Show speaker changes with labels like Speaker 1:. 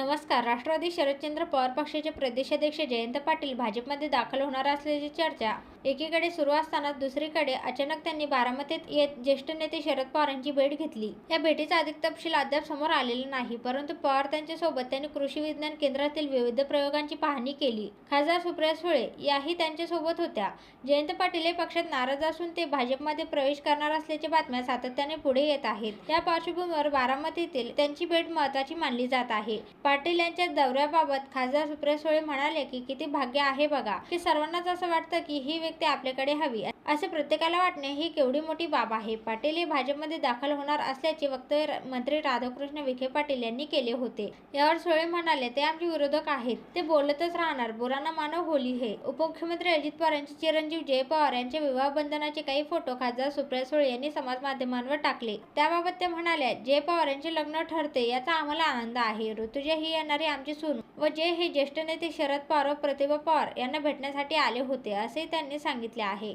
Speaker 1: नमस्कार. राष्ट्रवादी शरदचंद्र पवार पक्षाचे प्रदेशाध्यक्ष जयंत पाटील भाजपमध्ये दाखल होणार असल्याची चर्चा एकीकडे सुरू असताना दुसरीकडे अचानक त्यांनी बारामतीत येत ज्येष्ठ नेते शरद पवार यांची भेट घेतली. या भेटीचा अधिक तपशील अद्याप समोर आलेला नाही परंतु पवार त्यांच्यासोबत त्यांनी कृषी विज्ञान केंद्रातील विविध प्रयोगांची पाहणी केली. खासदार सुप्रिया सुळे याही त्यांच्यासोबत होत्या. जयंत पाटील हे पक्षात नाराज असून ते भाजपमध्ये प्रवेश करणार असल्याच्या बातम्या सातत्याने पुढे येत आहेत. या पार्श्वभूमीवर बारामतीतील त्यांची भेट महत्वाची मानली जात आहे. पाटील यांच्या दौऱ्याबाबत खासदार सुप्रिया सुळे म्हणाले की किती भाग्य आहे बघा. की सर्वांनाच असं वाटतं की ही व्यक्ती आपल्याकडे हवी. असे प्रत्येकाला वाटणे ही केवढी मोठी बाब आहे. पाटील हे भाजपमध्ये दाखल होणार असल्याचे वक्तव्य मंत्री राधाकृष्ण विखे पाटील यांनी केले होते. यावर सुळे म्हणाले ते आमचे विरोधक आहेत. ते बोलतच राहणार. बोरांना मानव होली हे. उपमुख्यमंत्री अजित पवार यांचे चिरंजीव जय पवार यांच्या विवाह बंधनाचे काही फोटो खासदार सुप्रिया सुळे यांनी समाज माध्यमांवर टाकले. त्याबाबत ते म्हणाले जय पवार यांचे लग्न ठरते. याचा आम्हाला आनंद आहे. ऋतुजा ही येणारी आमची सून व जय हे ज्येष्ठ नेते शरद पवार व प्रतिभा पवार यांना भेटण्यासाठी आले होते. असे त्यांनी सांगितले आहे.